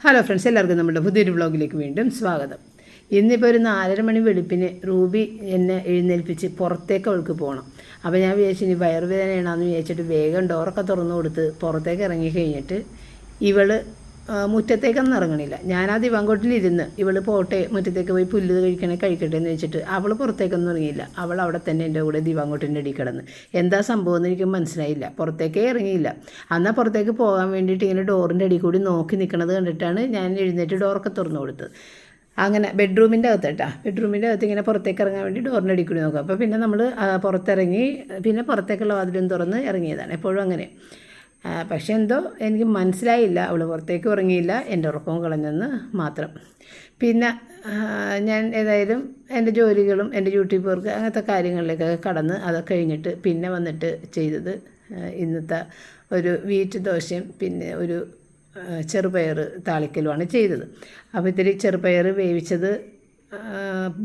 Hello friends എല്ലാവർക്കും നമ്മുടെ പുതിയൊരു വ്ളോഗിലേക്ക് വീണ്ടും സ്വാഗതം. ഇന്നിപ്പോൾ ഒരു നാലര മണി വെളുപ്പിന് റൂബി എന്നെ എഴുന്നേൽപ്പിച്ച് പുറത്തേക്ക് അവൾക്ക് പോകണം അപ്പോൾ ഞാൻ വിചാരിച്ചു ഇനി വയറുവേദനയാണെന്ന് വിചാരിച്ചിട്ട് വേഗം ഡോറൊക്കെ തുറന്നു കൊടുത്ത് പുറത്തേക്ക് ഇറങ്ങി കഴിഞ്ഞിട്ട് ഇവൾ മുറ്റത്തേക്കൊന്നും ഇറങ്ങണില്ല. ഞാൻ ആ ദിവാങ്കോട്ടിലിരുന്ന് ഇവൾ പോട്ടെ മുറ്റത്തേക്ക് പോയി പുല്ല് കഴിക്കണേ കഴിക്കട്ടെ എന്ന് വെച്ചിട്ട് അവൾ പുറത്തേക്കൊന്നും ഇറങ്ങിയില്ല. അവൾ അവിടെ തന്നെ എന്റെ കൂടെ ദിവാങ്കോട്ടിന്റെ അടി കിടന്ന്. എന്താ സംഭവം എന്ന് എനിക്ക് മനസ്സിലായില്ല. പുറത്തേക്കേ ഇറങ്ങിയില്ല. എന്നാൽ പുറത്തേക്ക് പോകാൻ വേണ്ടിയിട്ട് ഇങ്ങനെ ഡോറിന്റെ അടി കൂടി നോക്കി നിൽക്കണത് കണ്ടിട്ടാണ് ഞാൻ എഴുന്നേറ്റ് ഡോറൊക്കെ തുറന്നു കൊടുത്തത്. അങ്ങനെ ബെഡ്റൂമിന്റെ അകത്ത് കേട്ടോ ബെഡ്റൂമിന്റെ അകത്ത് ഇങ്ങനെ പുറത്തേക്ക് ഇറങ്ങാൻ വേണ്ടി ഡോറിന്റെ അടി കൂടി നോക്കും അപ്പോൾ പിന്നെ നമ്മൾ പുറത്തിറങ്ങി പിന്നെ പുറത്തേക്കുള്ള വാതിലും തുറന്ന് ഇറങ്ങിയതാണ്. എപ്പോഴും അങ്ങനെ. പക്ഷെ എന്തോ എനിക്ക് മനസ്സിലായില്ല. അവൾ പുറത്തേക്ക് ഉറങ്ങിയില്ല എന്റെ ഉറക്കവും കളഞ്ഞെന്ന് മാത്രം. പിന്നെ ഞാൻ ഏതായാലും എന്റെ ജോലികളും എന്റെ യൂട്യൂബ് വർക്ക് അങ്ങനത്തെ കാര്യങ്ങളിലേക്കൊക്കെ കടന്ന് അതൊക്കെ കഴിഞ്ഞിട്ട് പിന്നെ വന്നിട്ട് ചെയ്തത് ഇന്നത്തെ ഒരു വീറ്റ് ദോശയും പിന്നെ ഒരു ചെറുപയർ താളിക്കലുമാണ് ചെയ്തത്. അപ്പോൾ ഇത്തിരി ചെറുപയർ വേവിച്ചത്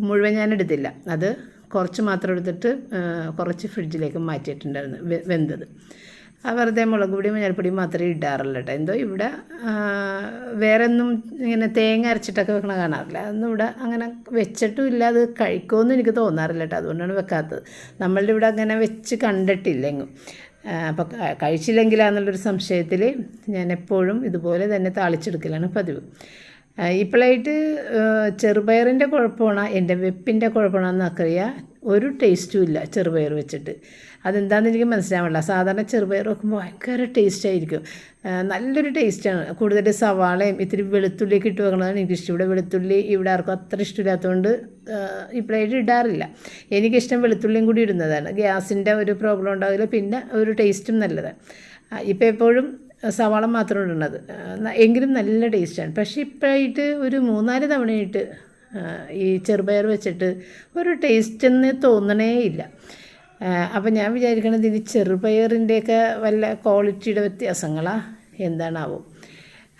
മുഴുവൻ ഞാൻ എടുത്തില്ല. അത് കുറച്ച് മാത്രം എടുത്തിട്ട് കുറച്ച് ഫ്രിഡ്ജിലേക്ക് മാറ്റിയിട്ടുണ്ടായിരുന്നു വെന്തത്. വെറുതെ മുളക് പൊടിയും മഞ്ഞൾപ്പൊടിയും മാത്രമേ ഇടാറുള്ളൂ കേട്ടോ എന്തോ ഇവിടെ വേറെ ഒന്നും ഇങ്ങനെ തേങ്ങ അരച്ചിട്ടൊക്കെ വെക്കണ കാണാറില്ല. അതൊന്നും ഇവിടെ അങ്ങനെ വെച്ചിട്ടും ഇല്ല. അത് കഴിക്കുമെന്ന് എനിക്ക് തോന്നാറില്ല കേട്ടോ അതുകൊണ്ടാണ് വെക്കാത്തത്. നമ്മളുടെ ഇവിടെ അങ്ങനെ വെച്ച് കണ്ടിട്ടില്ല എങ്ങും അപ്പോൾ കഴിച്ചില്ലെങ്കിലാന്നുള്ളൊരു സംശയത്തിൽ ഞാൻ എപ്പോഴും ഇതുപോലെ തന്നെ താളിച്ചെടുക്കലാണ് പതിവ്. ഇപ്പോഴായിട്ട് ചെറുപയറിന്റെ കുഴപ്പമാണ്? എന്റെ വെപ്പിന്റെ കുഴപ്പമാണെന്നൊക്കെ അറിയാം. ഒരു ടേസ്റ്റും ഇല്ല ചെറുപയർ വെച്ചിട്ട്. അതെന്താണെന്ന് എനിക്ക് മനസ്സിലാവില്ല സാധാരണ ചെറുപയർ വെക്കുമ്പോൾ ഭയങ്കര ടേസ്റ്റ് ആയിരിക്കും. നല്ലൊരു ടേസ്റ്റാണ് കൂടുതൽ സവാളയും ഇത്തിരി വെളുത്തുള്ളിയൊക്കെ ഇട്ട് വെക്കണതാണ് എനിക്കിഷ്ടം. ഇവിടെ വെളുത്തുള്ളി ഇവിടെ ആർക്കും അത്ര ഇഷ്ടമില്ലാത്തതുകൊണ്ട് ഇപ്പോഴായിട്ട് ഇടാറില്ല. എനിക്കിഷ്ടം വെളുത്തുള്ളിയും കൂടി ഇടുന്നതാണ്. ഗ്യാസിന്റെ ഒരു പ്രോബ്ലം ഉണ്ടാവില്ല പിന്നെ ഒരു ടേസ്റ്റും നല്ലതാണ്. ഇപ്പോൾ എപ്പോഴും സവാള മാത്രം ഇടുന്നത്. എങ്കിലും നല്ല ടേസ്റ്റാണ് പക്ഷേ ഇപ്പോഴായിട്ട് ഒരു മൂന്നാൽ തവണയായിട്ട് ഈ ചെറുപയർ വെച്ചിട്ട് ഒരു ടേസ്റ്റ് എന്ന് തോന്നണേ ഇല്ല. അപ്പം ഞാൻ വിചാരിക്കണത് ഇനി ചെറുപയറിന്റെയൊക്കെ വല്ല ക്വാളിറ്റിയുടെ വ്യത്യാസങ്ങളാ? എന്താണാവും?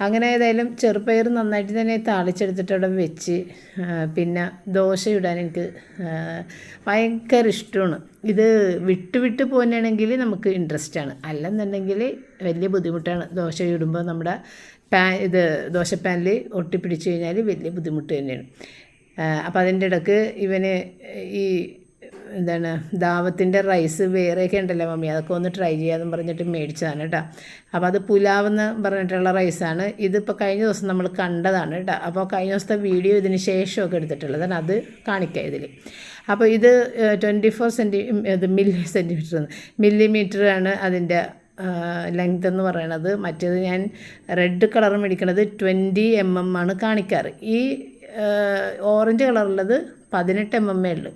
അങ്ങനെ ഏതായാലും ചെറുപയർ നന്നായിട്ട് തന്നെ താളിച്ചെടുത്തിട്ട് അവിടെ വെച്ച് പിന്നെ ദോശ ഇടാൻ എനിക്ക് ഭയങ്കര ഇഷ്ടമാണ്. ഇത് വിട്ട് വിട്ട് നമുക്ക് ഇൻട്രസ്റ്റ് ആണ്. അല്ലെന്നുണ്ടെങ്കിൽ വലിയ ബുദ്ധിമുട്ടാണ്. ദോശ ഇടുമ്പോൾ നമ്മുടെ പാൻ ഇത് ദോശപ്പാനിൽ ഒട്ടിപ്പിടിച്ച് കഴിഞ്ഞാൽ വലിയ ബുദ്ധിമുട്ട് തന്നെയാണ്. അപ്പോൾ അതിന്റെ ഇടയ്ക്ക് ഇവന് ഈ എന്താണ് ദാവത്തിന്റെ റൈസ് വേറെയൊക്കെ ഉണ്ടല്ലോ മമ്മി. അതൊക്കെ ഒന്ന് ട്രൈ ചെയ്യാമെന്ന് പറഞ്ഞിട്ട് മേടിച്ചതാണ് കേട്ടോ. അപ്പോൾ അത് പുലാവെന്ന് പറഞ്ഞിട്ടുള്ള റൈസാണ് ഇതിപ്പോൾ കഴിഞ്ഞ ദിവസം നമ്മൾ കണ്ടതാണ് കേട്ടോ. അപ്പോൾ കഴിഞ്ഞ ദിവസത്തെ വീഡിയോ ഇതിന് ശേഷമൊക്കെ എടുത്തിട്ടുള്ളതാണ്. അത് കാണിക്കാം ഇതിൽ അപ്പോൾ ഇത് ട്വന്റി ഫോർ സെന്റി ഇത് മില്ലി സെന്റിമീറ്റർ മില്ലിമീറ്റർ ആണ് അതിന്റെ ലെങ്ത് എന്ന് പറയണത്. മറ്റേത് ഞാൻ റെഡ് കളർ മേടിക്കണത് ട്വന്റി എം എം ആണ് കാണിക്കാറ്. ഈ ഓറഞ്ച് കളറുള്ളത് പതിനെട്ട് എം എം എ ഉള്ളു.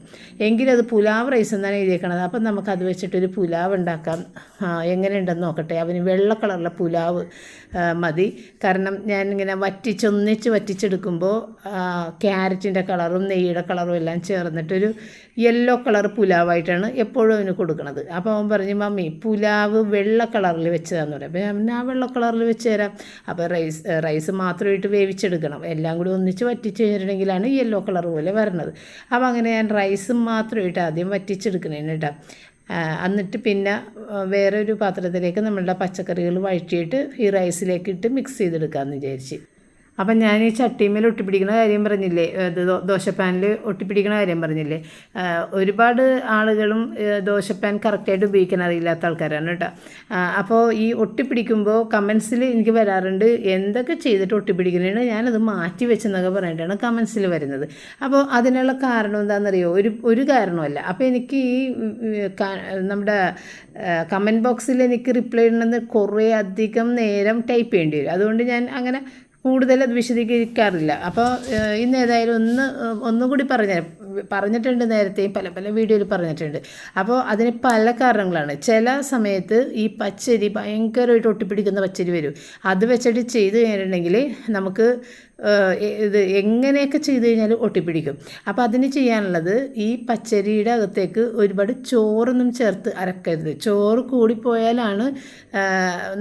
എങ്കിലത് പുലാവ് റൈസ് എന്നാണ് എഴുതിയേക്കണത്. അപ്പം നമുക്കത് വെച്ചിട്ടൊരു പുലാവ് ഉണ്ടാക്കാം. എങ്ങനെയുണ്ടെന്ന് നോക്കട്ടെ. അവന് വെള്ള കളറുള്ള പുലാവ് മതി. കാരണം ഞാനിങ്ങനെ വറ്റിച്ചൊന്നിച്ച് വറ്റിച്ചെടുക്കുമ്പോൾ ക്യാരറ്റിന്റെ കളറും നെയ്യുടെ കളറും എല്ലാം ചേർന്നിട്ടൊരു യെല്ലോ കളർ പുലാവായിട്ടാണ് എപ്പോഴും അവന് കൊടുക്കുന്നത് അപ്പോൾ അവൻ പറഞ്ഞു മമ്മി പുലാവ് വെള്ള കളറിൽ വെച്ചതാന്ന് പറയും. അപ്പോൾ ഞാൻ ആ വെള്ള കളറിൽ വെച്ച് തരാം. അപ്പോൾ റൈസ് റൈസ് മാത്രമായിട്ട് വേവിച്ചെടുക്കണം. എല്ലാം കൂടി ഒന്നിച്ച് വറ്റിച്ച് കഴിഞ്ഞിട്ടുണ്ടെങ്കിലാണ് യെല്ലോ കളർ പോലെ വരണത്. അപ്പോൾ അങ്ങനെ ഞാൻ റൈസ് മാത്രമായിട്ട് ആദ്യം വറ്റിച്ചെടുക്കണേന് കേട്ടോ. എന്നിട്ട് പിന്നെ വേറൊരു പാത്രത്തിലേക്ക് നമ്മളുടെ പച്ചക്കറികൾ വഴറ്റിയിട്ട് ഈ റൈസിലേക്ക് ഇട്ട് മിക്സ് ചെയ്തെടുക്കാമെന്ന് വിചാരിച്ച്. അപ്പം ഞാൻ ഈ ചട്ടിമേൽ ഒട്ടിപ്പിടിക്കുന്ന കാര്യം പറഞ്ഞില്ലേ? ഇത് ദോശപ്പാനിൽ ഒട്ടിപ്പിടിക്കുന്ന കാര്യം പറഞ്ഞില്ലേ? ഒരുപാട് ആളുകളും ദോശപ്പാൻ കറക്റ്റായിട്ട് ഉപയോഗിക്കാൻ അറിയില്ലാത്ത ആൾക്കാരാണ് കേട്ടോ. അപ്പോൾ ഈ ഒട്ടിപ്പിടിക്കുമ്പോൾ കമൻസിൽ എനിക്ക് വരാറുണ്ട് എന്തൊക്കെ ചെയ്തിട്ട് ഒട്ടിപ്പിടിക്കുന്നതാണ് ഞാനത് മാറ്റി വെച്ചെന്നൊക്കെ പറഞ്ഞിട്ടാണ് കമൻസിൽ വരുന്നത്. അപ്പോൾ അതിനുള്ള കാരണം എന്താണെന്നറിയോ? ഒരു ഒരു കാരണമല്ല. അപ്പോൾ എനിക്ക് ഈ നമ്മുടെ കമന്റ് ബോക്സിൽ എനിക്ക് റിപ്ലൈ ഇടണമെന്ന് കുറേ അധികം നേരം ടൈപ്പ് ചെയ്യേണ്ടി വരും. അതുകൊണ്ട് ഞാൻ അങ്ങനെ കൂടുതൽ അത് വിശദീകരിക്കാറില്ല. അപ്പോൾ ഇന്ന് ഏതായാലും ഒന്ന് ഒന്നും കൂടി പറഞ്ഞ പറഞ്ഞിട്ടുണ്ട് നേരത്തെയും പല പല വീഡിയോയിൽ പറഞ്ഞിട്ടുണ്ട്. അപ്പോൾ അതിന് പല കാരണങ്ങളാണ്. ചില സമയത്ത് ഈ പച്ചരി ഭയങ്കരമായിട്ട് ഒട്ടിപ്പിടിക്കുന്ന പച്ചരി വരും. അത് വെച്ചിട്ട് ചെയ്ത് കഴിഞ്ഞിട്ടുണ്ടെങ്കിൽ നമുക്ക് ഇത് എങ്ങനെയൊക്കെ ചെയ്ത് കഴിഞ്ഞാൽ ഒട്ടിപ്പിടിക്കും. അപ്പോൾ അതിന് ചെയ്യാനുള്ളത് ഈ പച്ചരിയുടെ അകത്തേക്ക് ഒരുപാട് ചോറൊന്നും ചേർത്ത് അരക്കരുത്. ചോറ് കൂടിപ്പോയാലാണ്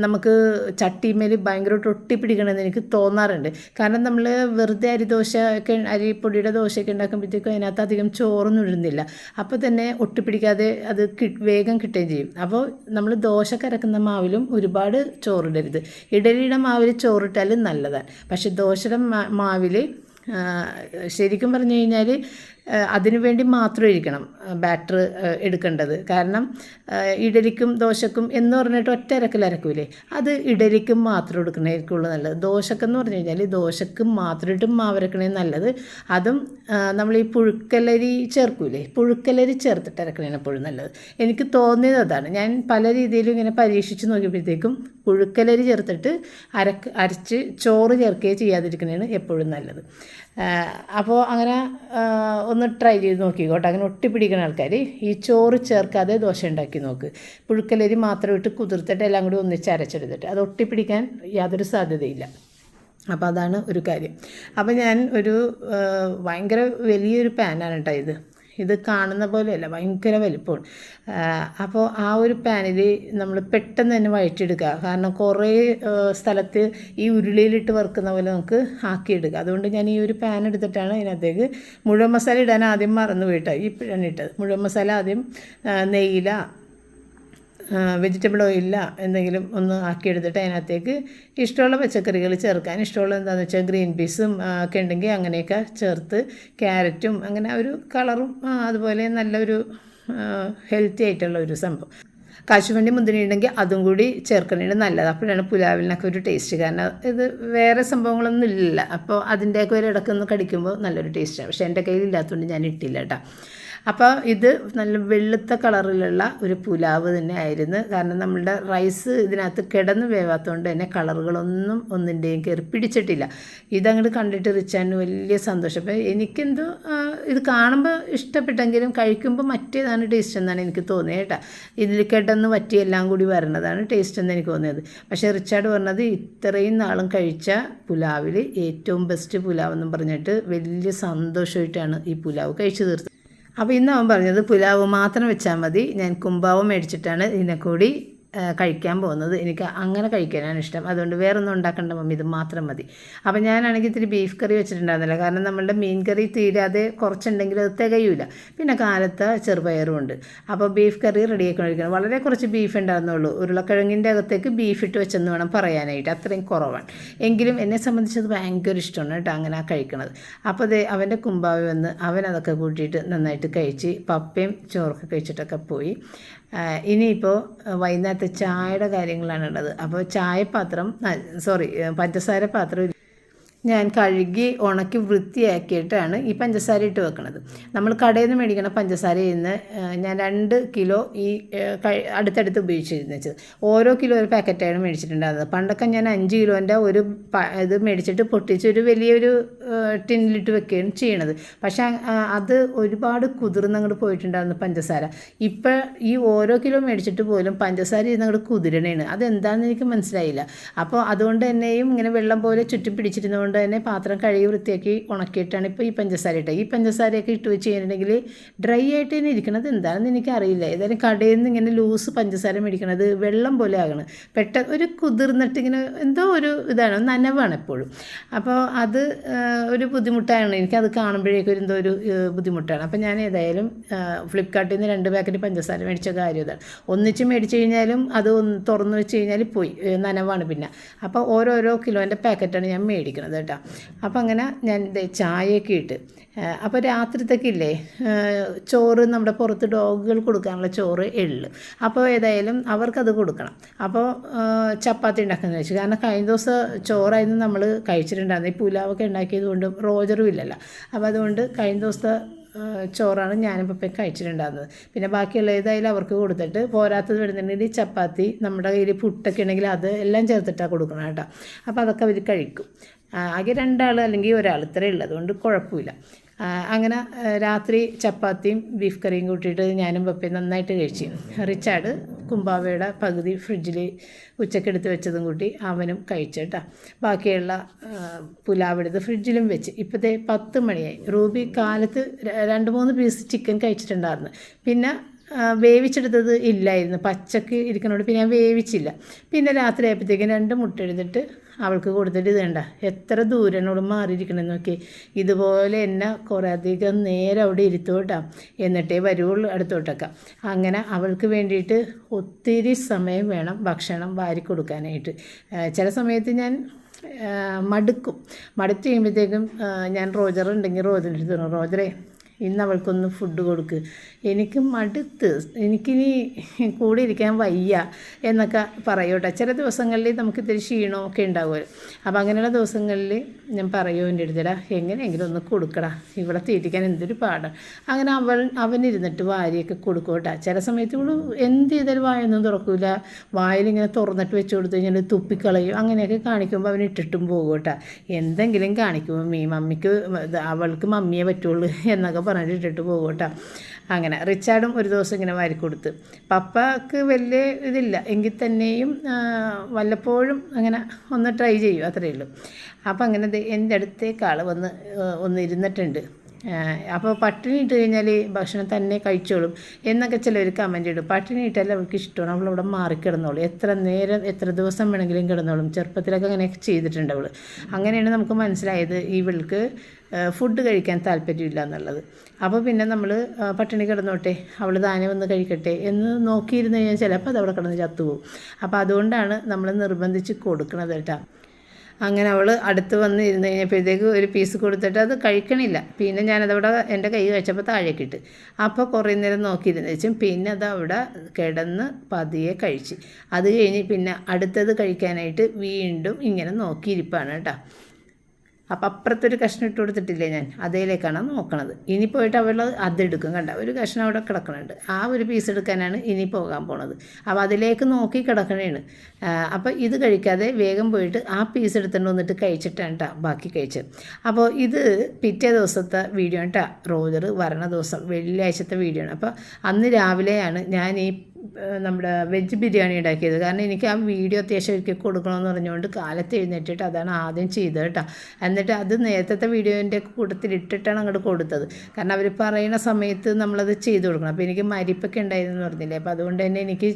നമുക്ക് ചട്ടിമേൽ ഭയങ്കരമായിട്ട് ഒട്ടിപ്പിടിക്കണമെന്ന് എനിക്ക് തോന്നാറുണ്ട്. കാരണം നമ്മൾ വെറുതെ അരിദോശ ഒക്കെ അരിപ്പൊടിയുടെ ദോശയൊക്കെ ഉണ്ടാക്കുമ്പോഴത്തേക്കും അതിനകത്ത് അധികം ചോറൊന്നും ഇടുന്നില്ല. അപ്പോൾ തന്നെ ഒട്ടിപ്പിടിക്കാതെ അത് വേഗം കിട്ടുകയും ചെയ്യും. അപ്പോൾ നമ്മൾ ദോശ കരക്കുന്ന മാവിലും ഒരുപാട് ചോറിടരുത്. ഇഡലിയുടെ മാവിൽ ചോറിട്ടാലും നല്ലതാണ്. പക്ഷേ ദോശയുടെ മാവിൽ ശരിക്കും പറഞ്ഞു കഴിഞ്ഞാൽ അതിനു വേണ്ടി മാത്രം ഇരിക്കണം. ബാറ്റർ എടുക്കേണ്ടത്. കാരണം ഇഡലിക്കും ദോശക്കും എന്ന് പറഞ്ഞിട്ട് ഒറ്റ അരക്കിൽ അരക്കൂലേ? അത് ഇഡലിക്കും മാത്രം എടുക്കണേക്കുള്ളൂ നല്ലത്. ദോശക്കെന്ന് പറഞ്ഞു കഴിഞ്ഞാൽ ദോശക്ക് മാത്രം ഇട്ട് മാവരക്കണേ നല്ലത്. അതും നമ്മൾ ഈ പുഴുക്കലരി ചേർക്കൂലേ? പുഴുക്കലരി ചേർത്തിട്ട് അരക്കണേന് എപ്പോഴും നല്ലത്. എനിക്ക് തോന്നിയത് അതാണ്. ഞാൻ പല രീതിയിലും ഇങ്ങനെ പരീക്ഷിച്ച് നോക്കിയപ്പോഴത്തേക്കും പുഴുക്കലരി ചേർത്തിട്ട് അരക്ക് അരച്ച് ചോറ് ചേർക്കുകയും ചെയ്യാതിരിക്കണതാണ് എപ്പോഴും നല്ലത്. അപ്പോൾ അങ്ങനെ ഒന്ന് ട്രൈ ചെയ്ത് നോക്കിക്കോട്ടെ. അങ്ങനെ ഒട്ടിപ്പിടിക്കുന്ന ആൾക്കാർ ഈ ചോറ് ചേർക്കാതെ ദോശ ഉണ്ടാക്കി നോക്ക്. പുഴുക്കലരി മാത്രം ഇട്ട് കുതിർത്തിട്ട് എല്ലാം കൂടി ഒന്നിച്ച് അരച്ചെടുത്തിട്ട് അത് ഒട്ടിപ്പിടിക്കാൻ യാതൊരു സാധ്യതയില്ല. അപ്പോൾ അതാണ് ഒരു കാര്യം. അപ്പോൾ ഞാൻ ഒരു ഭയങ്കര വലിയൊരു പാനാണ് കേട്ടോ ഇത്. ഇത് കാണുന്ന പോലെയല്ല ഭയങ്കര വലിപ്പമാണ് അപ്പോൾ ആ ഒരു പാനിൽ നമ്മൾ പെട്ടെന്ന് തന്നെ വഴറ്റിയെടുക്കുക. കാരണം കുറേ സ്ഥലത്ത് ഈ ഉരുളിയിലിട്ട് വറുക്കുന്ന പോലെ നമുക്ക് ആക്കിയെടുക്കുക. അതുകൊണ്ട് ഞാൻ ഈ ഒരു പാൻ എടുത്തിട്ടാണ് ഇതിനകത്തേക്ക് മുഴുവൻ മസാല ഇടാൻ ആദ്യം മറന്നു പോയിട്ടാണ് ഈ ഇട്ടത്. മുഴുവൻ മസാല ആദ്യം നെയ്യില വെജിറ്റബിൾ ഓയിലില്ല എന്തെങ്കിലും ഒന്ന് ആക്കിയെടുത്തിട്ട് അതിനകത്തേക്ക് ഇഷ്ടമുള്ള പച്ചക്കറികൾ ചേർക്കാൻ. ഇഷ്ടമുള്ള എന്താണെന്ന് വെച്ചാൽ ഗ്രീൻ പീസും ഒക്കെ ഉണ്ടെങ്കിൽ അങ്ങനെയൊക്കെ ചേർത്ത് ക്യാരറ്റും അങ്ങനെ ഒരു കളറും അതുപോലെ നല്ലൊരു ഹെൽത്തി ആയിട്ടുള്ള ഒരു സംഭവം. കാശുവണ്ടി മുന്തിരി ഉണ്ടെങ്കിൽ അതും കൂടി ചേർക്കണത് നല്ലത്. അപ്പോഴാണ് പുലാവിനൊക്കെ ഒരു ടേസ്റ്റ് കാരണം. ഇത് വേറെ സംഭവങ്ങളൊന്നും ഇല്ല. അപ്പോൾ അതിന്റെയൊക്കെ ഒരു ഇടക്കൊന്ന് കടിക്കുമ്പോൾ നല്ലൊരു ടേസ്റ്റാണ് പക്ഷേ എന്റെ കയ്യിൽ ഇല്ലാത്തതുകൊണ്ട് ഞാൻ ഇട്ടില്ല കേട്ടോ. അപ്പോൾ ഇത് നല്ല വെളുത്ത കളറിലുള്ള ഒരു പുലാവ് തന്നെ ആയിരുന്നു കാരണം നമ്മളുടെ റൈസ് ഇതിനകത്ത് കിടന്ന് വേവാത്തതുകൊണ്ട് തന്നെ കളറുകളൊന്നും ഒന്നിന്റെയും കയറി പിടിച്ചിട്ടില്ല. ഇതങ്ങോട്ട് കണ്ടിട്ട് റിച്ചാന് വലിയ സന്തോഷം. അപ്പോൾ എനിക്കെന്തോ ഇത് കാണുമ്പോൾ ഇഷ്ടപ്പെട്ടെങ്കിലും കഴിക്കുമ്പോൾ മറ്റേതാണ് ടേസ്റ്റ് എന്നാണ് എനിക്ക് തോന്നിയത് കേട്ടോ. ഇതിൽ കിടന്ന് പറ്റിയെല്ലാം കൂടി വരണതാണ് ടേസ്റ്റ് എന്ന് എനിക്ക് തോന്നിയത്. പക്ഷേ റിച്ചാർഡ് പറഞ്ഞത് ഇത്രയും നാളും കഴിച്ച പുലാവിൽ ഏറ്റവും ബെസ്റ്റ് പുലാവ് എന്നും പറഞ്ഞിട്ട് വലിയ സന്തോഷമായിട്ടാണ് ഈ പുലാവ് കഴിച്ചു തീർത്തത്. അപ്പോൾ ഇന്ന് അവൻ പറഞ്ഞത് പുലാവ് മാത്രം വെച്ചാൽ മതി. ഞാൻ കുമ്പാവ് മേടിച്ചിട്ടാണ് ഇതിനെ കൂടി കഴിക്കാൻ പോകുന്നത്. എനിക്ക് അങ്ങനെ കഴിക്കാനാണ് ഇഷ്ടം. അതുകൊണ്ട് വേറെ ഒന്നും ഉണ്ടാക്കേണ്ട മമ്മി ഇത് മാത്രം മതി. അപ്പോൾ ഞാനാണെങ്കിൽ ഇത്തിരി ബീഫ് കറി വെച്ചിട്ടുണ്ടായിരുന്നില്ല. കാരണം നമ്മളുടെ മീൻ കറി തീരാതെ കുറച്ചുണ്ടെങ്കിൽ അത് തികയൂല. പിന്നെ കാലത്ത് ചെറുപയറും ഉണ്ട്. അപ്പോൾ ബീഫ് കറി റെഡിയാക്കി കഴിക്കണം വളരെ കുറച്ച് ബീഫ് ഉണ്ടായിരുന്നുള്ളൂ. ഉരുളക്കിഴങ്ങിന്റെ അകത്തേക്ക് ബീഫ് ഇട്ട് വെച്ചെന്ന് വേണം പറയാനായിട്ട്. അത്രയും കുറവാണ്. എങ്കിലും എന്നെ സംബന്ധിച്ചത് ഭയങ്കര ഇഷ്ടമാണ് കേട്ടോ അങ്ങനെ കഴിക്കണത്. അപ്പോൾ അത് അവന്റെ കുമ്പാവി വന്ന് അവൻ അതൊക്കെ കൂട്ടിയിട്ട് നന്നായിട്ട് കഴിച്ച് പപ്പയും ചോറൊക്കെ കഴിച്ചിട്ടൊക്കെ പോയി. ഇനിയിപ്പോൾ വൈകുന്നേരത്തെ ചായയുടെ കാര്യങ്ങളാണ് ഉള്ളത് അപ്പോൾ ചായപാത്രം സോറി പഞ്ചസാര പാത്രം ഞാൻ കഴുകി ഉണക്കി വൃത്തിയാക്കിയിട്ടാണ് ഈ പഞ്ചസാര ഇട്ട് വെക്കുന്നത് നമ്മൾ കടയിൽ നിന്ന് മേടിക്കണ പഞ്ചസാരയിൽ നിന്ന് ഞാൻ രണ്ട് കിലോ ഈ അടുത്തടുത്ത് ഉപയോഗിച്ചിരുന്നു വെച്ചത്. ഓരോ കിലോ ഒരു പാക്കറ്റാണ് മേടിച്ചിട്ടുണ്ടായിരുന്നത്. പണ്ടൊക്കെ ഞാൻ അഞ്ച് കിലോന്റെ ഒരു ഇത് മേടിച്ചിട്ട് പൊട്ടിച്ച് ഒരു വലിയൊരു ടിന്നിലിട്ട് വെക്കുകയാണ് ചെയ്യണത്. പക്ഷേ അത് ഒരുപാട് കുതിർന്ന് അങ്ങോട്ട് പോയിട്ടുണ്ടായിരുന്നു പഞ്ചസാര. ഇപ്പം ഈ ഓരോ കിലോ മേടിച്ചിട്ട് പോലും പഞ്ചസാര ഇരുന്നങ്ങോട്ട് കുതിരണേണ്. അതെന്താണെന്ന് എനിക്ക് മനസ്സിലായില്ല. അപ്പോൾ അതുകൊണ്ട് തന്നെയും ഇങ്ങനെ വെള്ളം പോലെ ചുറ്റി ചുറ്റും പിടിച്ചിരുന്നതുകൊണ്ട് തന്നെ പാത്രം കഴുകി വൃത്തിയാക്കി ഉണക്കിയിട്ടാണ് ഇപ്പോൾ ഈ പഞ്ചസാര ഇട്ടത്. ഈ പഞ്ചസാരയൊക്കെ ഇട്ട് വെച്ച് കഴിഞ്ഞിട്ടുണ്ടെങ്കിൽ ഡ്രൈ ആയിട്ട് തന്നെ ഇരിക്കണത് എന്താണെന്ന് എനിക്കറിയില്ല. ഏതായാലും കടയിൽ നിന്ന് ഇങ്ങനെ ലൂസ് പഞ്ചസാര മേടിക്കണത് വെള്ളം പോലെ ആകണം. പെട്ടെന്ന് ഒരു കുതിർന്നിട്ട് ഇങ്ങനെ എന്തോ ഒരു ഇതാണ് നനവാണ് എപ്പോഴും. അപ്പോൾ അത് ഒരു ബുദ്ധിമുട്ടാണ്. എനിക്കത് കാണുമ്പോഴേക്കും എന്തോ ഒരു ബുദ്ധിമുട്ടാണ്. അപ്പോൾ ഞാൻ ഏതായാലും ഫ്ലിപ്കാർട്ടിൽ നിന്ന് രണ്ട് പാക്കറ്റ് പഞ്ചസാര മേടിച്ച കാര്യം ഇതാണ്. ഒന്നിച്ച് മേടിച്ച് കഴിഞ്ഞാലും അത് തുറന്ന് വെച്ച് കഴിഞ്ഞാൽ പോയി. നനവാണ് പിന്നെ. അപ്പോൾ ഓരോരോ കിലോന്റെ പാക്കറ്റാണ് ഞാൻ മേടിക്കുന്നത് കേട്ടോ. അപ്പോൾ അങ്ങനെ ഞാൻ ചായയൊക്കെ ഇട്ട്. അപ്പോൾ രാത്രിത്തേക്കില്ലേ ചോറ് നമ്മുടെ പുറത്ത് ഡോഗുകൾ കൊടുക്കാനുള്ള ചോറ് എള്ള് അപ്പോൾ ഏതായാലും അവർക്കത് കൊടുക്കണം. അപ്പോൾ ചപ്പാത്തി ഉണ്ടാക്കുന്നത് വെച്ചു കാരണം കഴിഞ്ഞ ദിവസം ചോറായിരുന്നു നമ്മൾ കഴിച്ചിട്ടുണ്ടായിരുന്നത്. ഈ പുലാവൊക്കെ ഉണ്ടാക്കിയത് കൊണ്ടും റോജറും ഇല്ലല്ലോ. അപ്പോൾ അതുകൊണ്ട് കഴിഞ്ഞ ദിവസത്തെ ചോറാണ് ഞാനിപ്പോൾ ഇപ്പം കഴിച്ചിട്ടുണ്ടായിരുന്നത്. പിന്നെ ബാക്കിയുള്ള ഏതായാലും അവർക്ക് കൊടുത്തിട്ട് പോരാത്തത് വരുന്നുണ്ടെങ്കിൽ ചപ്പാത്തി നമ്മുടെ കയ്യിൽ പുട്ടൊക്കെ ഉണ്ടെങ്കിൽ അത് എല്ലാം ചേർത്തിട്ടാണ് കൊടുക്കണം കേട്ടോ. അപ്പോൾ അതൊക്കെ അവർ കഴിക്കും. ആകെ രണ്ടാൾ അല്ലെങ്കിൽ ഒരാൾ ഇത്രയേ ഉള്ളൂ. അതുകൊണ്ട് കുഴപ്പമില്ല. അങ്ങനെ രാത്രി ചപ്പാത്തിയും ബീഫ് കറിയും കൂട്ടിയിട്ട് ഞാനും പപ്പയും നന്നായിട്ട് കഴിച്ചു. റിച്ചാർഡ് കുമ്പാവയുടെ പകുതി ഫ്രിഡ്ജിൽ ഉച്ചയ്ക്ക് എടുത്ത് വെച്ചതും കൂട്ടി അവനും കഴിച്ചു കേട്ടോ. ബാക്കിയുള്ള പുലാവ് എടുത്ത് ഫ്രിഡ്ജിലും വെച്ച്. ഇപ്പോഴത്തെ പത്ത് മണിയായി. റൂബി കാലത്ത് രണ്ട് മൂന്ന് പീസ് ചിക്കൻ കഴിച്ചിട്ടുണ്ടായിരുന്നു. പിന്നെ വേവിച്ചെടുത്തത് ഇല്ലായിരുന്നു. പച്ചക്ക് ഇരിക്കണോട് പിന്നെ ഞാൻ വേവിച്ചില്ല. പിന്നെ രാത്രി ആയപ്പോഴത്തേക്കും രണ്ട് മുട്ട എടുത്തിട്ട് അവൾക്ക് കൊടുത്തിട്ട് ഇതേണ്ട എത്ര ദൂരനോട് മാറിയിരിക്കണമെന്ന് നോക്കി. ഇതുപോലെ എന്നെ കുറേ അധികം നേരം അവിടെ ഇരുത്തോട്ടാ എന്നിട്ടേ വരുവുള്ളൂ അടുത്തോട്ടൊക്കെ. അങ്ങനെ അവൾക്ക് വേണ്ടിയിട്ട് ഒത്തിരി സമയം വേണം ഭക്ഷണം വാരി കൊടുക്കാനായിട്ട്. ചില സമയത്ത് ഞാൻ മടുക്കും. മടുത്ത് കഴിയുമ്പോഴത്തേക്കും ഞാൻ റോജർ ഉണ്ടെങ്കിൽ അടുത്ത് പറഞ്ഞു റോജറെ ഇന്ന് അവൾക്കൊന്ന് ഫുഡ് കൊടുക്ക്. എനിക്ക് മടുത്ത് എനിക്കിനി കൂടെ ഇരിക്കാൻ വയ്യ എന്നൊക്കെ പറയൂട്ടെ. ചില ദിവസങ്ങളിൽ നമുക്ക് ഇത്തിരി ക്ഷീണമൊക്കെ ഉണ്ടാവുമല്ലോ. അപ്പോൾ അങ്ങനെയുള്ള ദിവസങ്ങളിൽ ഞാൻ പറയൂ എന്റെ അടുത്തടാ എങ്ങനെയെങ്കിലും ഒന്ന് കൊടുക്കടാ. ഇവിടെ തീറ്റിക്കാൻ എന്തൊരു പാടാണ് അങ്ങനെ അവൾ അവനിരുന്നിട്ട് വാരിയൊക്കെ കൊടുക്കൂട്ടാ ചില സമയത്ത് ഇവിടെ എന്ത് ചെയ്താലും വായൊന്നും തുറക്കൂല. വായിലിങ്ങനെ തുറന്നിട്ട് വെച്ച് കൊടുത്തു കഴിഞ്ഞാൽ തുപ്പിക്കളയും. അങ്ങനെയൊക്കെ കാണിക്കുമ്പോൾ അവൻ ഇട്ടിട്ടും പോകും കേട്ടോ എന്തെങ്കിലും കാണിക്കുമ്പോൾ മീ മമ്മിക്ക് അവൾക്ക് മമ്മിയെ പറ്റുള്ളൂ എന്നൊക്കെ പറഞ്ഞിട്ട് ഇട്ടിട്ട് പോകും കേട്ടോ അങ്ങനെ റിച്ചാർഡും ഒരു ദിവസം ഇങ്ങനെ വാരി കൊടുത്ത്. പപ്പക്ക് വലിയ ഇതില്ല. എങ്കിൽ തന്നെയും വല്ലപ്പോഴും അങ്ങനെ ഒന്ന് ട്രൈ ചെയ്യും. അത്രയേ ഉള്ളൂ. അപ്പം അങ്ങനെ എന്റെ അടുത്തേക്ക് ആൾ വന്ന് ഒന്ന് ഇരുന്നിട്ടുണ്ട് അപ്പോൾ പട്ടിണി ഇട്ട് കഴിഞ്ഞാൽ ഭക്ഷണം തന്നെ കഴിച്ചോളും എന്നൊക്കെ ചിലർ കമന്റ് ഇടും. പട്ടിണി ഇട്ടാൽ അവൾക്ക് ഇഷ്ടമാണ് അവൾ അവിടെ മാറിക്കിടന്നോളും എത്ര നേരം എത്ര ദിവസം വേണമെങ്കിലും കിടന്നോളും. ചെറുപ്പത്തിലൊക്കെ അങ്ങനെയൊക്കെ ചെയ്തിട്ടുണ്ട് അവൾ അങ്ങനെയാണ് നമുക്ക് മനസ്സിലായത് ഇവൾക്ക് ഫുഡ് കഴിക്കാൻ താല്പര്യമില്ല എന്നുള്ളത്. അപ്പോൾ പിന്നെ നമ്മൾ പട്ടിണി കിടന്നോട്ടെ അവൾ ധാന്യം വന്ന് കഴിക്കട്ടെ എന്ന് നോക്കിയിരുന്നു കഴിഞ്ഞാൽ ചിലപ്പോൾ അത് അവിടെ കിടന്ന് ചത്തുപോകും. അപ്പോൾ അതുകൊണ്ടാണ് നമ്മൾ നിർബന്ധിച്ച് കൊടുക്കണത് കേട്ടോ. അങ്ങനെ അവൾ അടുത്ത് വന്ന് ഇരുന്ന് കഴിഞ്ഞപ്പോഴത്തേക്ക് ഒരു പീസ് കൊടുത്തിട്ട് അത് കഴിക്കണില്ല. പിന്നെ ഞാനതവിടെ എന്റെ കൈ കഴിച്ചപ്പോൾ താഴേക്ക് ഇട്ട്. അപ്പോൾ കുറേ നേരം നോക്കിയിരുന്ന് വെച്ചും പിന്നെ അത് അവിടെ കിടന്ന് പതിയെ കഴിച്ച്. അത് കഴിഞ്ഞ് പിന്നെ അടുത്തത് കഴിക്കാനായിട്ട് വീണ്ടും ഇങ്ങനെ നോക്കിയിരിപ്പാണ് കേട്ടോ. അപ്പം അപ്പുറത്തൊരു കഷ്ണം ഇട്ട് കൊടുത്തിട്ടില്ലേ ഞാൻ? അതേലേക്കാണ് നോക്കണത്. ഇനി പോയിട്ട് അവൾ അതെടുക്കും കണ്ട? ഒരു കഷ്ണം അവിടെ കിടക്കണുണ്ട്. ആ ഒരു പീസ് എടുക്കാനാണ് ഇനി പോകാൻ പോണത്. അപ്പോൾ അതിലേക്ക് നോക്കി കിടക്കണേണ്. അപ്പോൾ ഇത് കഴിക്കാതെ വേഗം പോയിട്ട് ആ പീസ് എടുത്തുകൊണ്ട് വന്നിട്ട് കഴിച്ചിട്ടാണ് കേട്ടോ ബാക്കി കഴിച്ചത്. അപ്പോൾ ഇത് പിറ്റേ ദിവസത്തെ വീഡിയോ കേട്ടോ റോജർ വരണ ദിവസം വെള്ളിയാഴ്ചത്തെ വീഡിയോ ആണ്. അപ്പോൾ അന്ന് രാവിലെയാണ് ഞാൻ ഈ നമ്മുടെ വെജ് ബിരിയാണി ഉണ്ടാക്കിയത്. കാരണം എനിക്ക് ആ വീഡിയോ അത്യാവശ്യം ഒരുക്കി കൊടുക്കണമെന്ന് പറഞ്ഞുകൊണ്ട് കാലത്ത് എഴുന്നേറ്റിട്ട് അതാണ് ആദ്യം ചെയ്തത് കേട്ടോ. എന്നിട്ട് അത് നേരത്തെ വീഡിയോന്റെ കൂട്ടത്തിൽ ഇട്ടിട്ടാണ് അങ്ങോട്ട് കൊടുത്തത്. കാരണം അവർ പറയുന്ന സമയത്ത് നമ്മളത് ചെയ്ത് കൊടുക്കണം. അപ്പോൾ എനിക്ക് മരിപ്പൊക്കെ ഉണ്ടായിരുന്നു പറഞ്ഞില്ലേ? അപ്പോൾ അതുകൊണ്ട് തന്നെ എനിക്ക്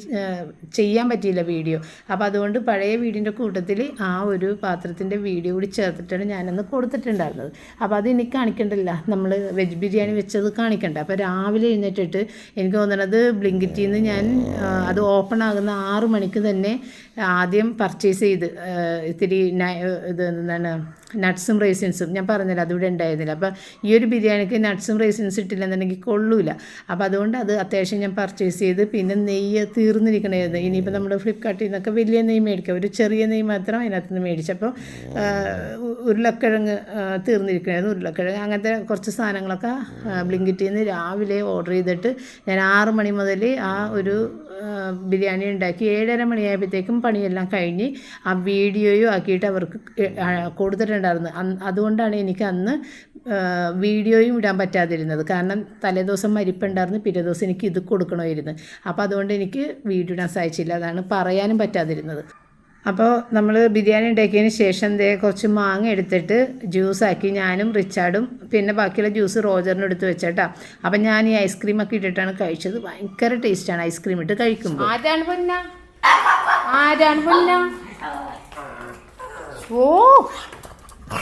ചെയ്യാൻ പറ്റിയില്ല വീഡിയോ. അപ്പോൾ അതുകൊണ്ട് പഴയ വീഡിയോന്റെ കൂട്ടത്തിൽ ആ ഒരു പാത്രത്തിന്റെ വീഡിയോ കൂടി ചേർത്തിട്ടാണ് ഞാനന്ന് കൊടുത്തിട്ടുണ്ടായിരുന്നത്. അപ്പോൾ അത് എനിക്ക് കാണിക്കണ്ടല്ല. നമ്മൾ വെജ് ബിരിയാണി വെച്ചത് കാണിക്കണ്ട. അപ്പോൾ രാവിലെ എഴുന്നേറ്റിട്ട് എനിക്ക് തോന്നണത് ബ്ലിങ്കിറ്റിൽ നിന്ന് ഞാൻ അത് ഓപ്പൺ ആകുന്ന ആറു മണിക്ക് തന്നെ ആദ്യം പർച്ചേസ് ചെയ്ത് ഇത്തിരി ഇത് എന്താണ് നട്ട്സും റേസിൻസും ഞാൻ പറഞ്ഞില്ല അതിവിടെ ഉണ്ടായിരുന്നില്ല. അപ്പോൾ ഈ ഒരു ബിരിയാണിക്ക് നട്ട്സും റേസിൻസ് ഇട്ടില്ലെന്നുണ്ടെങ്കിൽ കൊള്ളൂല. അപ്പോൾ അതുകൊണ്ട് അത് അത്യാവശ്യം ഞാൻ പർച്ചേസ് ചെയ്ത് പിന്നെ നെയ്യ് തീർന്നിരിക്കണമായിരുന്നു ഇനിയിപ്പോൾ നമ്മൾ ഫ്ലിപ്കാർട്ടിൽ നിന്നൊക്കെ വലിയ നെയ്യ് മേടിക്കുക ഒരു ചെറിയ നെയ്യ് മാത്രം അതിനകത്ത് നിന്ന് മേടിച്ചപ്പോൾ ഉരുളക്കിഴങ്ങ് തീർന്നിരിക്കണമായിരുന്നു ഉരുളക്കിഴങ്ങ്. അങ്ങനത്തെ കുറച്ച് സാധനങ്ങളൊക്കെ ബ്ലിങ്കിറ്റിൽ നിന്ന് രാവിലെ ഓർഡർ ചെയ്തിട്ട് ഞാൻ ആറ് മണി മുതൽ ആ ഒരു ബിരിയാണി ഉണ്ടാക്കി ഏഴര മണിയായപ്പോഴത്തേക്കും പണിയെല്ലാം കഴിഞ്ഞ് ആ വീഡിയോയും ആക്കിയിട്ട് അവർക്ക് കൊടുത്തിട്ടുണ്ടായിരുന്നു. അതുകൊണ്ടാണ് എനിക്ക് അന്ന് വീഡിയോയും ഇടാൻ പറ്റാതിരുന്നത്. കാരണം തലേദിവസം മരിപ്പുണ്ടായിരുന്നു പിറ്റേ ദിവസം എനിക്ക് ഇത് കൊടുക്കണമായിരുന്നു. അപ്പോൾ അതുകൊണ്ട് എനിക്ക് വീഡിയോ ഇടാൻ സാധിച്ചില്ല. അതാണ് പറയാനും പറ്റാതിരുന്നത്. അപ്പോൾ നമ്മൾ ബിരിയാണി ഉണ്ടാക്കിയതിന് ശേഷം ദേ കുറച്ച് മാങ്ങ എടുത്തിട്ട് ജ്യൂസാക്കി ഞാനും റിച്ചാർഡും പിന്നെ ബാക്കിയുള്ള ജ്യൂസ് റോജറിന് എടുത്ത് വെച്ചേട്ടാ. അപ്പം ഞാൻ ഈ ഐസ്ക്രീം ഒക്കെ ഇട്ടിട്ടാണ് കഴിച്ചത്. ഭയങ്കര ടേസ്റ്റാണ് ഐസ്ക്രീം ഇട്ട് കഴിക്കുമ്പോൾ ആരാണ് പൊന്ന? ആരാണ് പൊന്ന? ഓ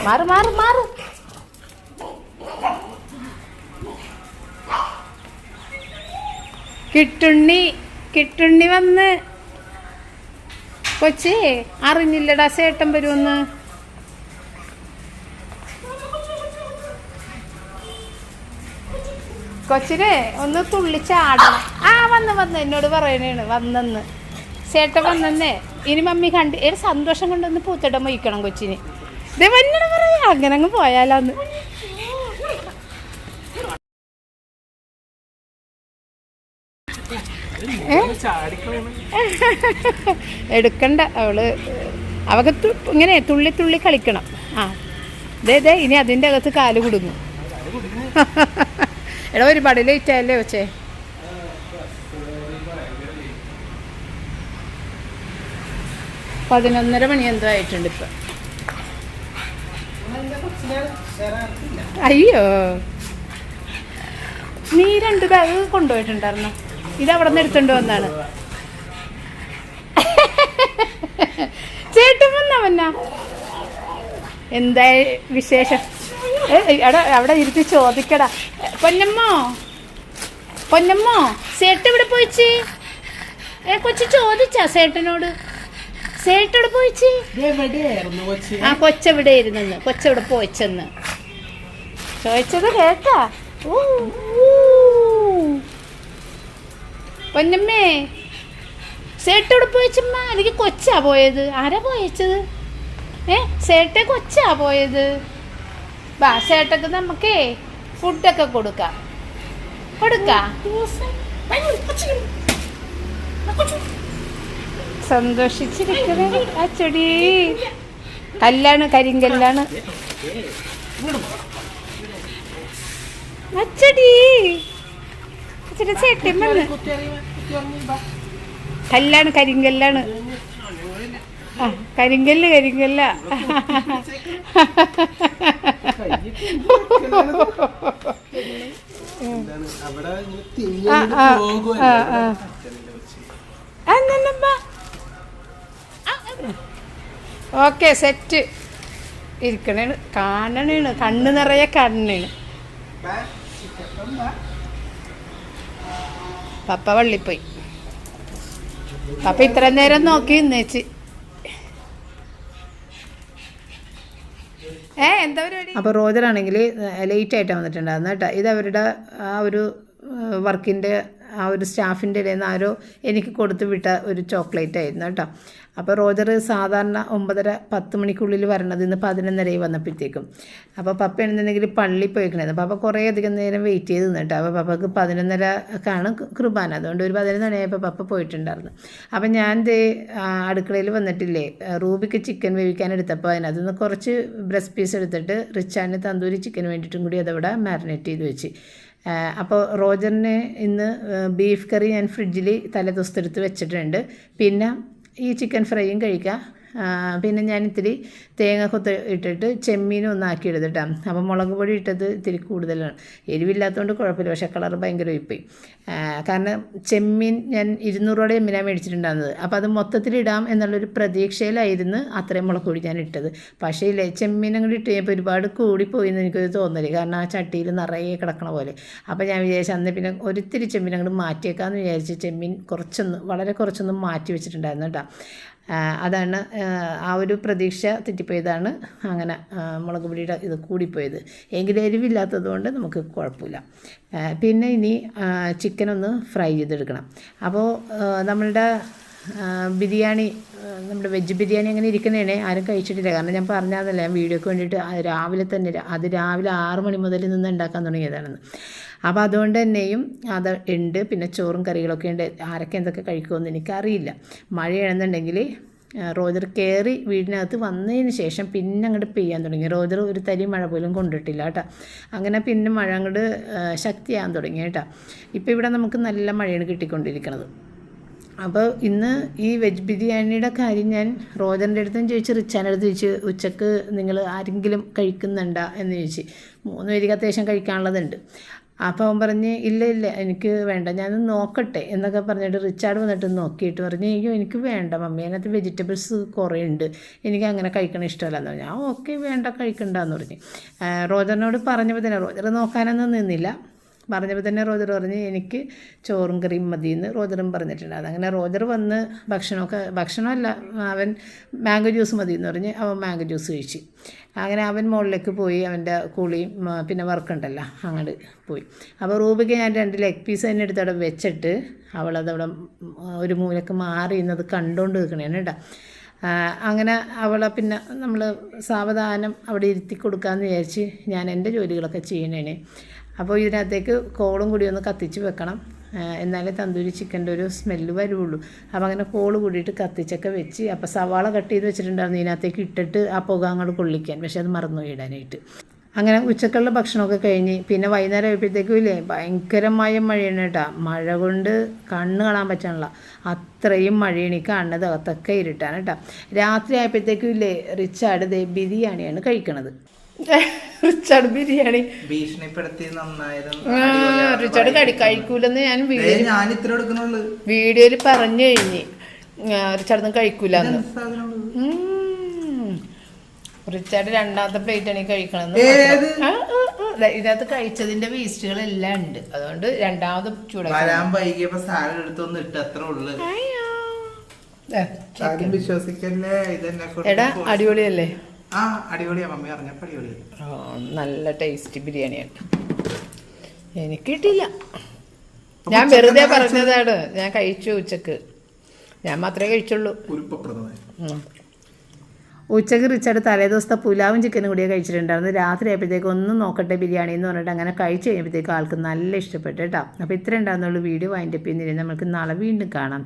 മാറ് മാറ് മാറ്. കിട്ടുണ്ണി കിട്ടുണ്ണി വന്ന് കൊച്ചേ അറിഞ്ഞില്ലടാ ചേട്ടൻ വരുമെന്ന് കൊച്ചിനെ ഒന്ന് തുള്ളിച്ചാടണം. ആ വന്ന് വന്ന്. എന്നോട് പറയണേണ് വന്നെന്ന്. ചേട്ടൻ വന്നെന്നേ. ഇനി മമ്മി കണ്ട് ഒരു സന്തോഷം കൊണ്ടൊന്ന് പൂത്തിടം വഹിക്കണം കൊച്ചിന്. ഇതേ വന്നോട് പറയാ. അങ്ങനെ അങ്ങ് പോയാലാന്ന്. എടുക്കണ്ട അവൾ അവക്ക് ഇങ്ങനെ തുള്ളി തുള്ളി കളിക്കണം. ആ ദേ ദേ ഇനി അതിന്റെ അകത്ത് കാൽ കുടുങ്ങും. എടാ ഒരുപാട് ലേറ്റ് ആയല്ലേ വെച്ചേ പതിനൊന്നര മണി എന്തോ ആയിട്ടുണ്ട് ഇപ്പൊ. അയ്യോ. നീ രണ്ട് ബാഗ് കൊണ്ടുപോയിട്ടുണ്ടായിരുന്നു? ഇത് അവിടെ നിന്ന് എടുത്തോണ്ട് വന്നാണ്. ചേട്ടൻ വന്നാ എന്താ വിശേഷം? എടാ അവിടെ ഇരുത്തി ചോദിക്കടാ. പൊന്നമ്മോ? പൊന്നമ്മോ സേട്ട് ഇവിടെ പോയിച്ച്? ഏ കൊച്ചു ചോദിച്ചാ സേട്ടനോട്. സേട്ടോട് പോയിച്ച്? എവിടെയായിരുന്നു കൊച്ചി. ആ കൊച്ചെവിടെ ഇരുന്നെന്ന് കൊച്ചെവിടെ പോയിച്ചെന്ന്. ചോദിച്ചത് കേട്ടാ ഊ, പൊന്നമ്മേ സേട്ടോട് പോയിച്ചമ്മ അല്ലെങ്കിൽ കൊച്ചാ പോയത്. ആരാ പോയച്ചത് ഏ സേട്ടെ കൊച്ചാ പോയത്. വാ സേട്ടക്ക് നമുക്കേ ഫുഡൊക്കെ കൊടുക്കാം. കൊടുക്കാം? സന്തോഷിച്ചിരിക്കണേ ആ ചെടി. കല്ലാണ് കരിങ്കല്ലാണ്. അച്ചടി അച്ചടി ചേട്ടൻ വന്ന് കല്ലാണ് കരിങ്കല്ലാണ്. കരിങ്കല്ല് കരിങ്കല്ല. Okay set. ഇരിക്കണേണ് കാണണേണ് കണ്ണ് നിറയെ കാണണേണ്. പപ്പ വള്ളിപ്പോയി പപ്പ ഇത്ര നേരം നോക്കി നിന്നേച്ച്. ഏ എന്താ പരിപാടി? അപ്പോൾ റോജറാണെങ്കിൽ ലേറ്റ് ആയിട്ടാണ് വന്നിട്ടുണ്ടായിരുന്നു കേട്ടോ. ഇത് അവരുടെ ആ ഒരു വർക്കിന്റെ ആ ഒരു സ്റ്റാഫിന്റെ ഇടയിൽ നിന്ന് ആരോ എനിക്ക് കൊടുത്തു വിട്ട ഒരു ചോക്ലേറ്റ് ആയിരുന്നു കേട്ടോ. അപ്പോൾ റോജർ സാധാരണ ഒമ്പതര പത്ത് മണിക്കുള്ളിൽ വരണത് ഇന്ന് പതിനൊന്നരയിൽ വന്നപ്പോഴത്തേക്കും. അപ്പോൾ പപ്പ എന്നുണ്ടെങ്കിൽ പള്ളി പോയിക്കണായിരുന്നു. പപ്പ കുറേ അധികം നേരം വെയിറ്റ് ചെയ്ത് നിന്നിട്ട് അപ്പോൾ പപ്പക്ക് പതിനൊന്നര പതിനൊന്നരക്കാണ് കുർബാന. അതുകൊണ്ട് ഒരു പതിനൊന്ന് മണിയായപ്പോൾ പപ്പ പോയിട്ടുണ്ടായിരുന്നു. അപ്പോൾ ഞാൻ ദേ അടുക്കളയിൽ വന്നിട്ടില്ലേ റൂബിക്ക് ചിക്കൻ വേവിക്കാൻ എടുത്തപ്പോൾ അതിനകത്ത് നിന്ന് കുറച്ച് ബ്രസ്റ്റ് പീസ് എടുത്തിട്ട് റിച്ചാന് തന്തൂരി ചിക്കൻ വേണ്ടിയിട്ടും കൂടി അതവിടെ മാരിനേറ്റ് ചെയ്ത് വെച്ച്. അപ്പോൾ റോജറിന് ഇന്ന് ബീഫ് കറി ഞാൻ ഫ്രിഡ്ജിൽ തലേ ദിവസത്തെടുത്ത് വെച്ചിട്ടുണ്ട്. പിന്നെ ഈ ചിക്കൻ ഫ്രൈയും കഴിക്കാം. പിന്നെ ഞാൻ ഇത്തിരി തേങ്ങ കൊത്ത് ഇട്ടിട്ട് ചെമ്മീനും ഒന്ന് ആക്കി എടുത്തിട്ടാണ് അപ്പോൾ മുളക് പൊടി ഇട്ടത് ഇത്തിരി കൂടുതലാണ്. എരിവില്ലാത്തതുകൊണ്ട് കുഴപ്പമില്ല പക്ഷേ കളർ ഭയങ്കര ഒഴിപ്പോയി കാരണം ചെമ്മീൻ ഞാൻ ഇരുന്നൂറോടെ ചെമ്മീനാണ് മേടിച്ചിട്ടുണ്ടായിരുന്നത്. അപ്പോൾ അത് മൊത്തത്തിൽ ഇടാം എന്നുള്ളൊരു പ്രതീക്ഷയിലായിരുന്നു അത്രയും മുളക് പൊടി ഞാൻ ഇട്ടത്. പക്ഷേ ഇല്ലേ ചെമ്മീൻ അങ്ങോട്ട് ഇട്ട് കഴിഞ്ഞപ്പോൾ ഒരുപാട് കൂടിപ്പോയി എന്ന് എനിക്കൊരു തോന്നൽ. കാരണം ആ ചട്ടിയിൽ നിറയെ കിടക്കണ പോലെ. അപ്പോൾ ഞാൻ വിചാരിച്ചു അന്ന് പിന്നെ ഒരിത്തിരി ചെമ്മീൻ അങ്ങോട്ട് മാറ്റിയേക്കാമെന്ന് വിചാരിച്ച് ചെമ്മീൻ കുറച്ചൊന്ന് വളരെ കുറച്ചൊന്ന് മാറ്റി വെച്ചിട്ടുണ്ടായിരുന്നു കേട്ടോ. അതാണ് ആ, ഒരു പ്രതീക്ഷ തെറ്റിപ്പോയതാണ്. അങ്ങനെ മുളക് പൊടിയുടെ ഇത് കൂടിപ്പോയത്. എങ്കിലും എരിവില്ലാത്തത് കൊണ്ട് നമുക്ക് കുഴപ്പമില്ല. പിന്നെ ഇനി ചിക്കൻ ഒന്ന് ഫ്രൈ ചെയ്തെടുക്കണം. അപ്പോൾ നമ്മളുടെ ബിരിയാണി നമ്മുടെ വെജ് ബിരിയാണി അങ്ങനെ ഇരിക്കുന്നതാണേ ആരും കഴിച്ചിട്ടില്ല. കാരണം ഞാൻ പറഞ്ഞതല്ല ഞാൻ വീഡിയോക്ക് വേണ്ടിയിട്ട് രാവിലെ തന്നെ അത് രാവിലെ ആറ് മണി മുതൽ നിന്ന് ഉണ്ടാക്കാൻ തുടങ്ങിയതാണെന്ന്. അപ്പോൾ അതുകൊണ്ട് തന്നെയും അത് ഉണ്ട്. പിന്നെ ചോറും കറികളൊക്കെ ഉണ്ട്. ആരൊക്കെ എന്തൊക്കെ കഴിക്കുമെന്ന് എനിക്കറിയില്ല. മഴയാണെന്നുണ്ടെങ്കിൽ റോജർ കയറി വീടിനകത്ത് വന്നതിന് ശേഷം പിന്നെ അങ്ങോട്ട് പെയ്യാൻ തുടങ്ങി. റോജർ ഒരു തരി മഴ പോലും കൊണ്ടിട്ടില്ല കേട്ടോ. അങ്ങനെ പിന്നെ മഴ അങ്ങോട്ട് ശക്തിയാൻ തുടങ്ങി കേട്ടോ. ഇപ്പോൾ ഇവിടെ നമുക്ക് നല്ല മഴയാണ് കിട്ടിക്കൊണ്ടിരിക്കുന്നത് അപ്പോൾ ഇന്ന് ഈ വെജ് ബിരിയാണിയുടെ കാര്യം ഞാൻ റോജറിന്റെ അടുത്തും ചോദിച്ച് റിച്ചാന്റെ അടുത്ത് ചോദിച്ച് ഉച്ചയ്ക്ക് നിങ്ങൾ ആരെങ്കിലും കഴിക്കുന്നുണ്ടോ എന്ന് ചോദിച്ച്. മൂന്ന് പേർക്ക് അത്യാവശ്യം കഴിക്കാനുള്ളതുണ്ട്. അപ്പോൾ അവൻ പറഞ്ഞ് ഇല്ല ഇല്ല എനിക്ക് വേണ്ട ഞാൻ നോക്കട്ടെ എന്നൊക്കെ പറഞ്ഞിട്ട് റിച്ചാർഡ് വന്നിട്ട് നോക്കിയിട്ട് പറഞ്ഞ് അയ്യോ എനിക്ക് വേണ്ട മമ്മി അതിനകത്ത് വെജിറ്റബിൾസ് കുറേ ഉണ്ട് എനിക്ക് അങ്ങനെ കഴിക്കണ ഇഷ്ടമല്ല എന്ന് പറഞ്ഞു. ആ ഓക്കെ വേണ്ട കഴിക്കണ്ടെന്ന് പറഞ്ഞു. റോജറിനോട് പറഞ്ഞപ്പോൾ തന്നെ റോജർ നോക്കാനൊന്നും നിന്നില്ല. പറഞ്ഞപ്പോൾ തന്നെ റോജർ പറഞ്ഞ് എനിക്ക് ചോറും കറിയും മതിയെന്ന് റോജറും പറഞ്ഞിട്ടുണ്ട്. അതങ്ങനെ റോജർ വന്ന് ഭക്ഷണമൊക്കെ ഭക്ഷണമല്ല അവൻ മാംഗോ ജ്യൂസ് മതിയെന്ന് പറഞ്ഞ് അവൻ മാംഗോ ജ്യൂസ് കഴിച്ചു. അങ്ങനെ അവൻ മുകളിലേക്ക് പോയി അവന്റെ കുളിയും പിന്നെ വർക്കുണ്ടല്ലോ അങ്ങോട്ട് പോയി. അപ്പോൾ റൂബിക്ക് ഞാൻ രണ്ട് ലെഗ് പീസ് തന്നെ എടുത്ത് അവിടെ വെച്ചിട്ട് അവളതവിടെ ഒരു മൂലക്ക് മാറി ഇന്നത് കണ്ടുകൊണ്ട് നിൽക്കണേണ് കേട്ടോ. അങ്ങനെ അവളെ പിന്നെ നമ്മൾ സാവധാനം അവിടെ ഇരുത്തി കൊടുക്കാമെന്ന് വിചാരിച്ച് ഞാൻ എന്റെ ജോലികളൊക്കെ ചെയ്യണേനെ അപ്പോൾ ഇതിനകത്തേക്ക് കോളും കൂടി ഒന്ന് കത്തിച്ച് വെക്കണം. എന്നാലേ തന്തൂരി ചിക്കന്റെ ഒരു സ്മെല്ല് വരുള്ളൂ അപ്പോൾ അങ്ങനെ കോൾ കൂടിയിട്ട് കത്തിച്ചൊക്കെ വെച്ച് അപ്പോൾ സവാള കട്ട് ചെയ്ത് വെച്ചിട്ടുണ്ടായിരുന്നു. ഇതിനകത്തേക്ക് ഇട്ടിട്ട് ആ പുക അങ്ങോട്ട് കൊള്ളിക്കാൻ പക്ഷേ അത് മറന്നു ഇടാനായിട്ട്. അങ്ങനെ ഉച്ചക്കുള്ള ഭക്ഷണമൊക്കെ കഴിഞ്ഞ് പിന്നെ വൈകുന്നേരം ആയപ്പോഴത്തേക്കും ഇല്ലേ ഭയങ്കരമായ മഴയാണ് കേട്ടോ. മഴ കൊണ്ട് കണ്ണ് കാണാൻ പറ്റണില്ല അത്രയും മഴയാണ് ഈ കാണുന്നത്. അകത്തൊക്കെ ഇരുട്ടാണ് കേട്ടോ. രാത്രി ആയപ്പോഴത്തേക്കും ഇല്ലേ റിച്ചാർഡ് ദേ ബിരിയാണിയാണ് കഴിക്കണത്. റിച്ചാർഡ് ബിരിയാണി. ഭീഷണിപ്പെടുത്തി റിച്ചാർഡ് കടി കഴിക്കൂലെന്ന് ഞാൻ വീഡിയോ വീഡിയോയിൽ പറഞ്ഞു കഴിഞ്ഞ്. റിച്ചാർഡ് കഴിക്കൂല. റിച്ചാർഡ് രണ്ടാമത്തെ പ്ലേറ്റ് ആണ് കഴിക്കണം. ഇതിനകത്ത് കഴിച്ചതിന്റെ വേസ്റ്റുകളെല്ലാം ഉണ്ട്. അതുകൊണ്ട് രണ്ടാമത് ചൂടാക്കി. വരാൻ വൈകിയപ്പോ സാലഡ് എടുത്തൊന്ന് ഇട്ട് അത്ര ഉള്ളു. എടാ അടിപൊളിയല്ലേ? ആ അടിപൊളിയാ മമ്മി. പറഞ്ഞപ്പോ അടിപൊളിയാ ആ, നല്ല ടേസ്റ്റി ബിരിയാണിയാണ് എനിക്ക് കിട്ടിയില്ല. ഞാൻ വെറുതെ പറഞ്ഞതാണ്. ഞാൻ കഴിച്ചു ഉച്ചയ്ക്ക്. ഞാൻ മാത്രമേ കഴിച്ചുള്ളൂ. ഉച്ചയ്ക്ക് റിച്ചാർഡ് തലേദിവസത്തെ പുലാവും ചിക്കനും കൂടിയേ കഴിച്ചിട്ടുണ്ടായിരുന്നു. രാത്രി ആയപ്പോഴത്തേക്ക് ഒന്നും നോക്കട്ടെ ബിരിയാണി എന്ന് പറഞ്ഞിട്ട് അങ്ങനെ കഴിച്ച് കഴിഞ്ഞപ്പോഴത്തേക്ക് ആൾക്ക് നല്ല ഇഷ്ടപ്പെട്ടു കേട്ടോ. അപ്പോൾ ഇത്രയും ഉണ്ടായിരുന്നുള്ളൂ വീഡിയോ വൈൻഡപ്പ് ചെയ്യുന്നില്ല? നമുക്ക് നാളെ വീണ്ടും കാണാം.